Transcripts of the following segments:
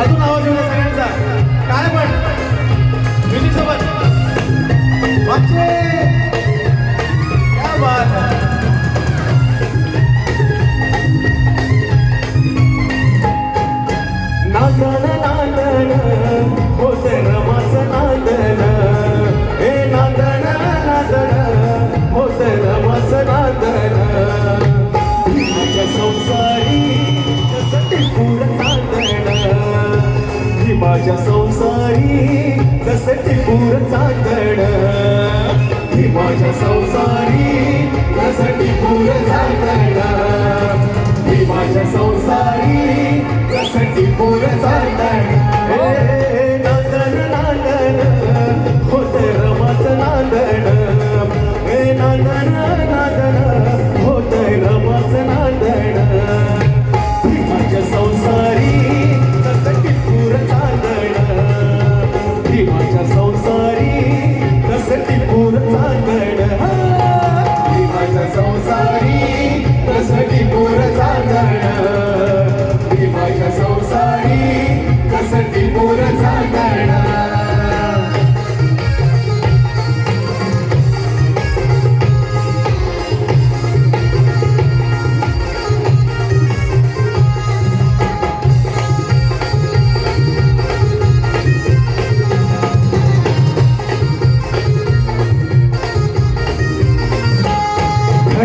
अजून आवाज येऊ सगळ्यांचा. काय पण? म्युझिक सोबत जसं गड ही माझ्या संसारी जसं टिपूर गड ही माझ्या संसारी कसटी पूर चालण.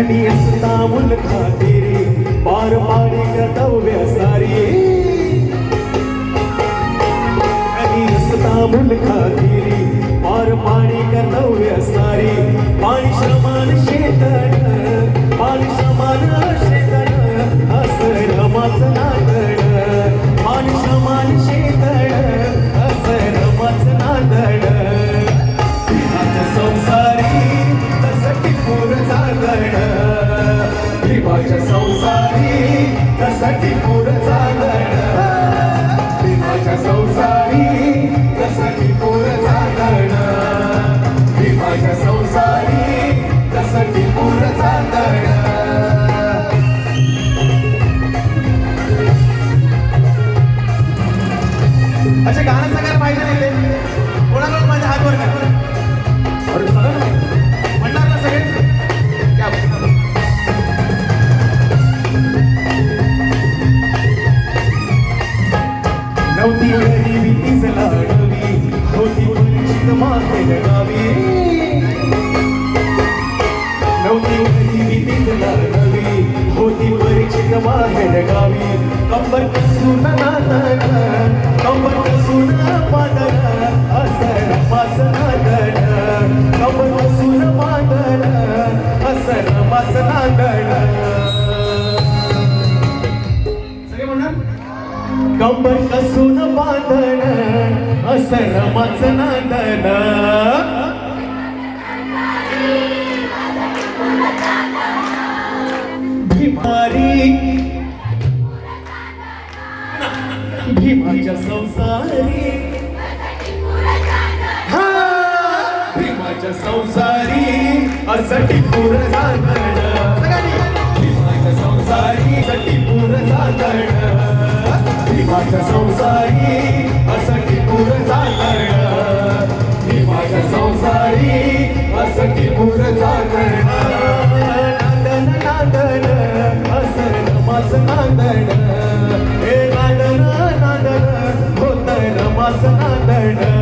घणी असता मुल खातिरी पार पाडी कर्तव्य सारी. कधी असता मुल खातिरी पार पाडी कर्तव्य सारी. पाणी समान शेतन पाणी समान जागरण चालण संसारी त्यासाठी पुरत असर नांदण सगळे म्हणणार कंबर कसून बांधण असं रमाच नांदण भिमारी भीमाच्या संसारी हा भीमाच्या संसारी जीवासाठी पूर्ण जागरण जीवाच्या संसारी साठी पूर्ण जागरण. जीवाच्या संसारी असठी पूर्ण पूर्ण जागरण. नांदन नांदन असर नांदन. हे नांदन नांदन होत नमाज नांदन.